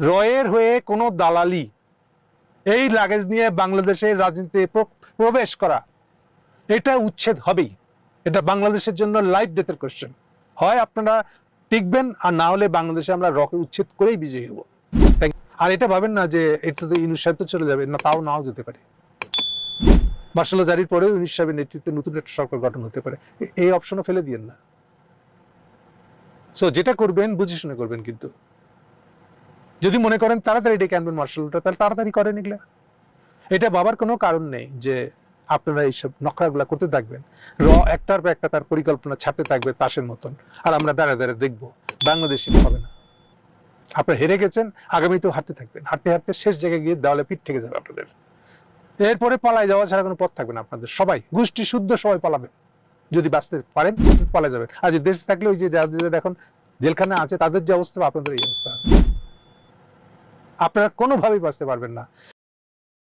রয়ের হয়ে কোনো দালালি, এই লাগেজ নিয়ে বাংলাদেশের রাজনীতিতে প্র- প্রবেশ করা, এটা উচ্ছেদ হবেই। এটা বাংলাদেশের জন্য লাইফ ডেথের কোশ্চেন হয় আপনারা টিকবেন, আর না হলে বাংলাদেশে আমরা রকে উচ্ছেদ করেই বিজয়ী হব। আর এটা ভাবেন না যে এটা তো ইউনুস সাহেব তো চলে যাবে, না, তাও নাও যেতে পারে। মার্শাল জারির পরেও ইউনুস সাহেবের নেতৃত্বে নতুন একটা সরকার গঠন হতে পারে। এই অপশনও ফেলে দিয়েন না। সো যেটা করবেন, বুঝে শুনে করবেন কিন্তু। যদি মনে করেন তাড়াতাড়ি ডেকে আনবেন মার্শালটা তাহলে তাড়াতাড়ি করেন এগুলা। এটা বাবার কোনো কারণ নেই যে আপনারা এইসব নখরাগুলা করতে থাকবেন। র একটার পর একটা তার পরিকল্পনা ছাড়তে থাকবে তাসের মতন। আর আমরা দাঁড়া দাঁড়া দেখব, বাংলাদেশে হবে না। আপনারা হেরে গেছেন, আগামীতেও হাঁটতে থাকবেন। হাঁটতে হাঁটতে শেষ জায়গায় গিয়ে দেওয়ালে পিঠ থেকে যাবে আপনাদের। এরপরে পালায় যাওয়া ছাড়া কোনো পথ থাকবে না আপনাদের। সবাই, গোষ্ঠী শুদ্ধ সবাই পালাবেন যদি বাঁচতে পারেন পালা যাবেন। আর যে দেশে থাকলে ওই যে যাদের এখন জেলখানা আছে, তাদের যে অবস্থা, আপনাদের এই অবস্থা। আপনারা কোনোভাবেই বাঁচতে পারবেন না।